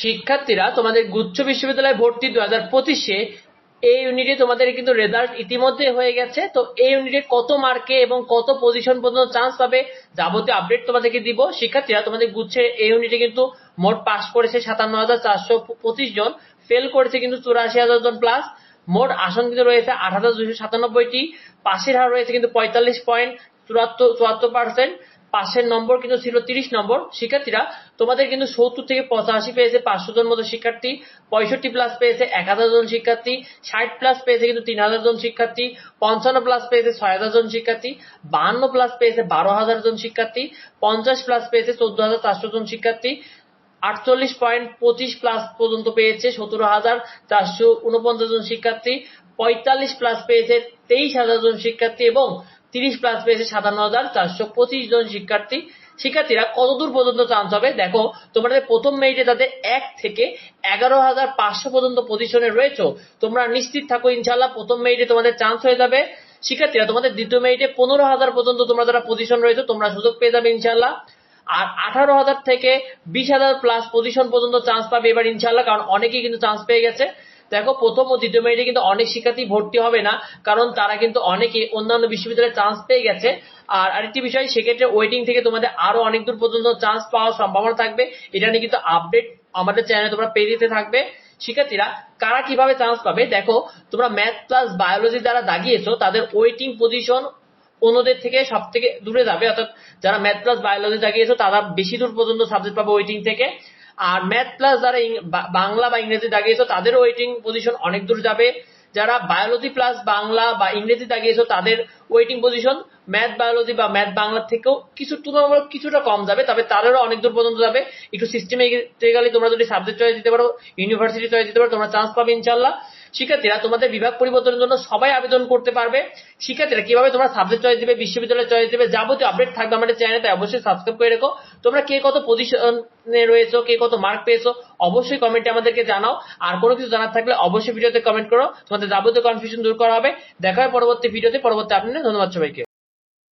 শিক্ষার্থীরা তোমাদের গুচ্ছ বিশ্ববিদ্যালয়ে ভর্তি দু হাজার পঁচিশে এই ইউনিটে তোমাদের কিন্তু রেজাল্ট ইতিমধ্যে হয়ে গেছে। তো এই ইউনিটে কত মার্কে এবং কত পজিশন পর্যন্ত চান্স পাবে যাবতীয় আপডেট তোমাদেরকে দিব। শিক্ষার্থীরা তোমাদের গুচ্ছে এই ইউনিটে কিন্তু মোট পাস করেছে সাতান্ন হাজার চারশো পঁচিশ জন ফেল করেছে কিন্তু চুরাশি হাজার জন প্লাস মোট আসন কিন্তু রয়েছে আট হাজার দুশো সাতানব্বইটি, পাশের হার রয়েছে কিন্তু পঁয়তাল্লিশ পয়েন্ট চুয়াত্তর চুয়াত্তর পার্সেন্ট পাশের নম্বর কিন্তু ছিল তিরিশ নম্বর। শিক্ষার্থীরা, তোমাদের কিন্তু সত্তর থেকে পঁচাশি পেয়েছে পাঁচশো জন মতো শিক্ষার্থী, পঁয়ষট্টি প্লাস পেয়েছে এক হাজার জন শিক্ষার্থী, ষাট প্লাস পেয়েছে কিন্তু তিন হাজার জন শিক্ষার্থী, পঞ্চান্ন প্লাস পেয়েছে ছয় হাজার জন শিক্ষার্থী বাহান্ন প্লাস পেয়েছে বারো হাজার জন শিক্ষার্থী, পঞ্চাশ প্লাস পেয়েছে চোদ্দ হাজার চারশো জন শিক্ষার্থী, আটচল্লিশ পয়েন্ট পঁচিশ প্লাস পর্যন্ত পেয়েছে সতেরো হাজার চারশো উনপঞ্চাশ জন শিক্ষার্থী, পঁয়তাল্লিশ প্লাস পেয়েছে তেইশ হাজার জন শিক্ষার্থী এবং তিরিশ প্লাস পেয়েছে সাতান্ন হাজার চারশো পঁচিশ জন শিক্ষার্থী, শিক্ষার্থীরা কতদূর পর্যন্ত চান্স হবে? দেখো তোমাদের প্রথম মেরিটে তাদের এক থেকে এগারো হাজার পাঁচশো পর্যন্ত পজিশনে রয়েছে, তোমরা নিশ্চিত থাকো ইনশাল্লাহ প্রথম মেরিটে তোমাদের চান্স হয়ে যাবে। শিক্ষার্থীরা তোমাদের দ্বিতীয় মেরিটে পনেরো হাজার পর্যন্ত তোমরা যারা পজিশন রয়েছে, তোমরা সুযোগ পেয়ে যাবে ইনশাল্লাহ আর আঠারো হাজার থেকে বিশ হাজার প্লাস পজিশন পর্যন্ত চান্স পাবে এবার ইনশাল্লাহ কারণ অনেকেই কিন্তু চান্স পেয়ে গেছে। দেখো, প্রথম ও দ্বিতীয় মেরিটে কিন্তু অনেক শিক্ষার্থী ভর্তি হবে না, কারণ তারা কিন্তু অনেকে অন্যান্য বিশ্ববিদ্যালয়ে চান্স পেয়ে গেছে। আর আরেকটি বিষয়, সেক্ষেত্রে ওয়েটিং থেকে তোমাদের আরও অনেক দূর পর্যন্ত চান্স পাওয়ার সম্ভাবনা থাকবে। এটা নিয়ে কিন্তু আপডেট আমাদের চ্যানেলে তোমরা পেয়ে দিতে থাকবে। শিক্ষার্থীরা, কারা কীভাবে চান্স পাবে? দেখো, তোমরা ম্যাথ প্লাস বায়োলজি যারা দাগিয়েছো, তাদের ওয়েটিং পজিশন অন্যদের থেকে সব থেকে দূরে যাবে। অর্থাৎ যারা ম্যাথ প্লাস বায়োলজি দাগিয়েছো, তারা বেশি দূর পর্যন্ত সাবজেক্ট পাবে ওয়েটিং থেকে। আর ম্যাথ প্লাস যারা বাংলা বা ইংরেজি দাগিয়েছো তাদের ওয়েটিং পজিশন অনেক দূর যাবে। যারা বায়োলজি প্লাস বাংলা বা ইংরেজি দাগিয়েছো, তাদের ওয়েটিং পজিশন ম্যাথ বায়োলজি বা ম্যাথ বাংলা থেকেও কিছু তুলনামূলক কিছুটা কম যাবে, তবে তাদেরও অনেক দূর পর্যন্ত যাবে। একটু সিস্টেমে গেলে তোমরা যদি সাবজেক্ট চয়েস দিতে পারো ইউনিভার্সিটি চয়েস দিতে পারো, তোমরা চান্স পাবে ইনশাল্লাহ শিক্ষার্থীরা তোমাদের বিভাগ পরিবর্তনের জন্য সবাই আবেদন করতে পারবে। শিক্ষার্থীরা কীভাবে তোমরা সাবজেক্ট চয়েস দেবে, বিশ্ববিদ্যালয় চয়েস দেবে, যাবতীয় আপডেট থাকবে আমাদের চ্যানেলে তাই অবশ্যই সাবস্ক্রাইব করে রেখো। তোমরা কে কত পজিশনে রয়েছো, কে কত মার্ক পেয়েছ, অবশ্যই কমেন্টে আমাদেরকে জানাও। আর কোনো কিছু জানার থাকলে অবশ্যই ভিডিওতে কমেন্ট করো। তোমাদের যাবতীয় কনফিউশন দূর করা হবে। দেখা হয় পরবর্তী ভিডিওতে পরবর্তী আপনাদের ধন্যবাদ সবাইকে।